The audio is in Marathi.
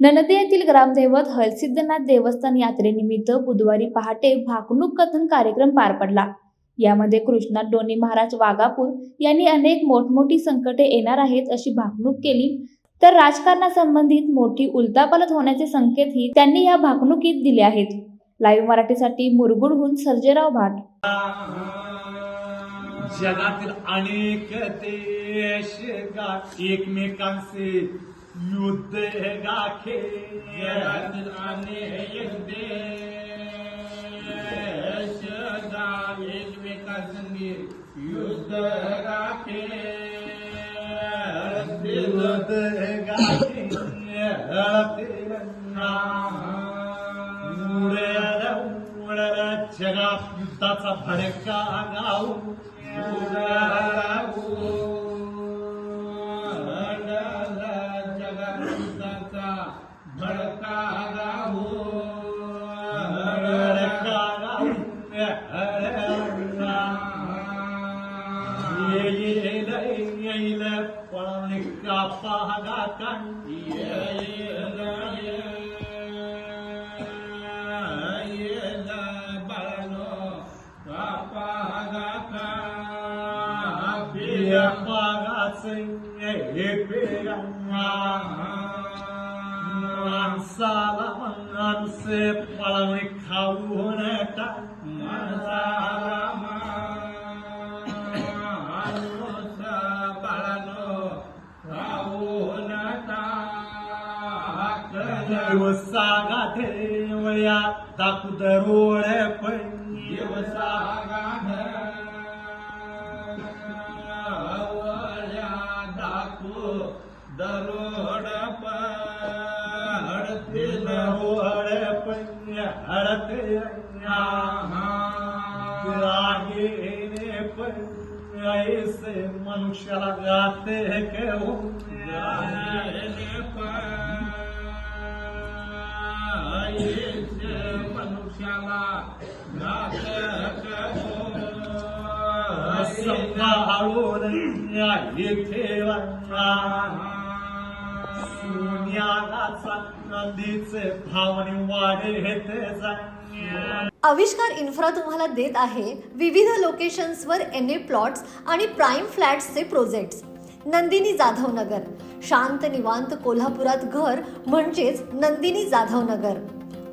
ननदे येथील ग्रामदैवत हलसिद्धनाथ देवस्थान यात्रेनिमित्त बुधवारी पहाटे भाकणूक कथन कार्यक्रम पार पडला. यामध्ये कृष्णा डोनी महाराज वाघापूर यांनी अनेक मोठमोठी संकटे येणार आहेत अशी भाकणूक केली. तर राजकारणासंबंधित मोठी उलतापालत होण्याचे संकेतही त्यांनी या भाकणुकीत दिले आहेत. लाईव्ह मराठीसाठी मुरगुडहून सर्जेराव भाट. जगातील अनेक देश एकमेकांचे युद्ध गाखे। अनेक देश एकमेकांसंगे युद्ध राखे युद्ध गाखे। जगात युद्धाचा भडका गाऊ। கையில பணம் நிற்காப்பாக பழமணி கவுனட்ட மனசாலாம் माणसे पळवणे खाऊन दिवसा ठेवया दाखू दरोड पण. दरोड पडतील दरोड पण. हडते रागे पण. ऐसे मनुष्याला गाते घेऊन मनुष्याला सांभाळून ठेवा सोन्याचा नदीचे भावने वाढे ते जाण्या आविष्कार इन्फ्रा तुम्हाला देत आहे विविध लोकेशन्सवर एन ए प्लॉट्स आणि प्राईम फ्लॅट्सचे प्रोजेक्ट्स नंदिनी जाधव नगर शांत निवांत कोल्हापुरात घर म्हणजेच नंदिनी जाधव नगर